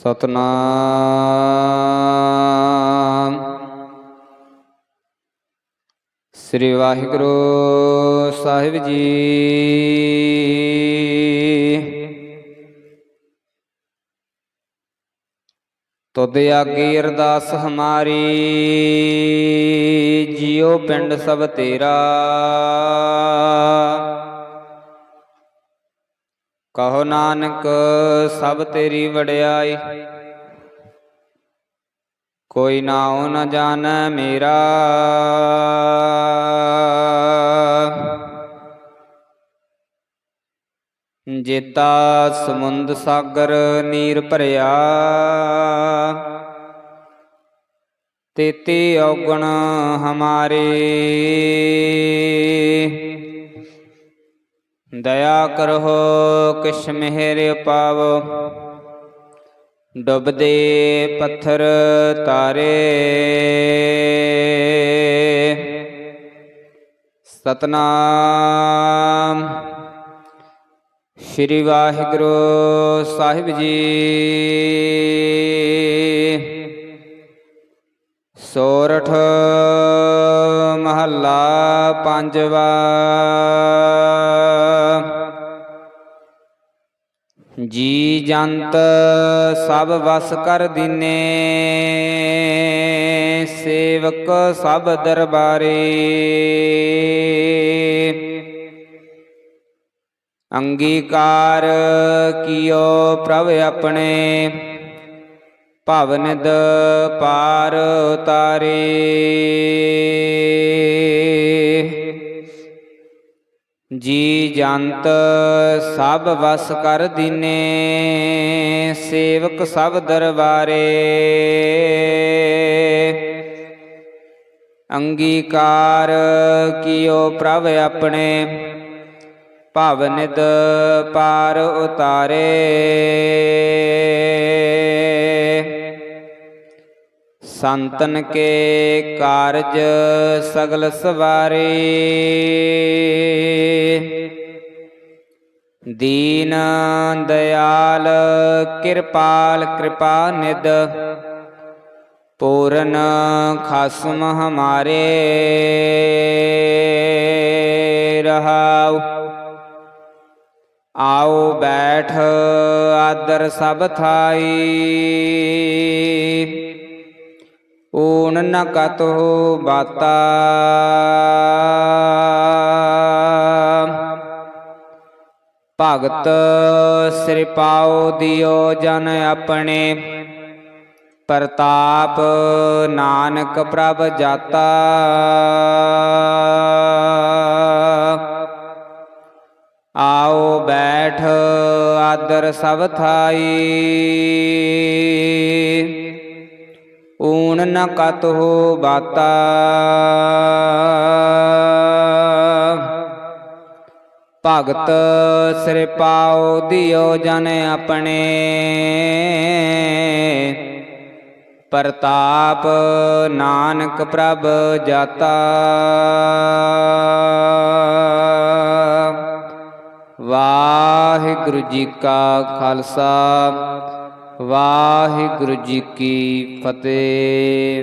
ਸਤਨਾਮ। ਸ੍ਰੀ ਵਾਹਿਗੁਰੂ ਸਾਹਿਬ ਜੀ। ਤੁਧ ਆਗੀ ਅਰਦਾਸ ਹਮਾਰੀ ਜਿਉ ਪਿੰਡ ਸਭ ਤੇਰਾ। ਕਹੋ ਨਾਨਕ, ਸਭ ਤੇਰੀ ਵਡਿਆਈ। ਕੋਈ ਨਾ ਨਾਉ ਨ ਜਾਣੈ ਮੇਰਾ। ਜੇਤਾ ਸਮੁੰਦ ਸਾਗਰ ਨੀਰ ਭਰਿਆ। ਤੇਤੇ ਔਗਣ ਹਮਾਰੇ। ਦਇਆ ਕਰੋ ਕਿਛ ਮਿਹਰ ਪਾਵੋ। ਡੁੱਬਦੇ ਪੱਥਰ ਤਾਰੇ। ਸਤਨਾਮ। ਸ੍ਰੀ ਵਾਹਿਗੁਰੂ ਸਾਹਿਬ ਜੀ। ਸੋਰਠ ਮਹੱਲਾ ਪੰਜਵਾ। ਜੀ ਜੰਤ ਸਭ ਵਸ ਕਰ ਦਿਨੇ, ਸੇਵਕ ਸਭ ਦਰਬਾਰੇ। ਅੰਗੀਕਾਰ ਕੀਓ ਪ੍ਰਭ ਆਪਣੇ ਭਵਨਿਦ ਪਾਰ ਉਤਾਰੇ। ਜੀ ਜੰਤ ਸਭ ਵਸ ਕਰ ਦੀਨੇ, ਸੇਵਕ ਸਭ ਦਰਬਾਰੇ। ਅੰਗੀਕਾਰ ਕੀਓ ਪ੍ਰਭ ਆਪਣੇ ਭਵਨਿਦ ਪਾਰ ਉਤਾਰੇ। ਸੰਤਨ ਕੇ ਕਾਰਜ ਸਗਲ ਸਵਾਰੇ। ਦੀਨ ਦਇਆਲ, ਕਿਰਪਾਲ ਕਿਰਪਾ ਨਿਦ ਪੂਰਨ ਖਸਮ ਹਮਾਰੇ ਰਹਾਉ। ਆਓ ਬੈਠ ਆਦਰ ਸਭ ਥਾਈ। ਊਨ ਨ ਕਤਹੁ ਬਾਤਾ। ਭਗਤ ਸ੍ਰੀ ਪਾਉ ਦਿਓ ਜਨ ਆਪਣੇ। ਪ੍ਰਤਾਪ ਨਾਨਕ ਪ੍ਰਭ ਜਾਤਾ। ਆਓ ਬੈਠ ਆਦਰ ਸਭ ਥਾਈ। ਊਣ ਨ ਹੋ ਬਾਤਾ। ਭਗਤ ਸ੍ਰੀ ਪਾਉ ਦਿਓ ਜਨ ਆਪਣੇ। ਪ੍ਰਤਾਪ ਨਾਨਕ ਪ੍ਰਭ ਜਾਤਾ। ਵਾਹਿਗੁਰੂ ਜੀ ਕਾ ਖਾਲਸਾ, ਵਾਹਿਗੁਰੂ ਜੀ ਕੀ ਫਤਿਹ।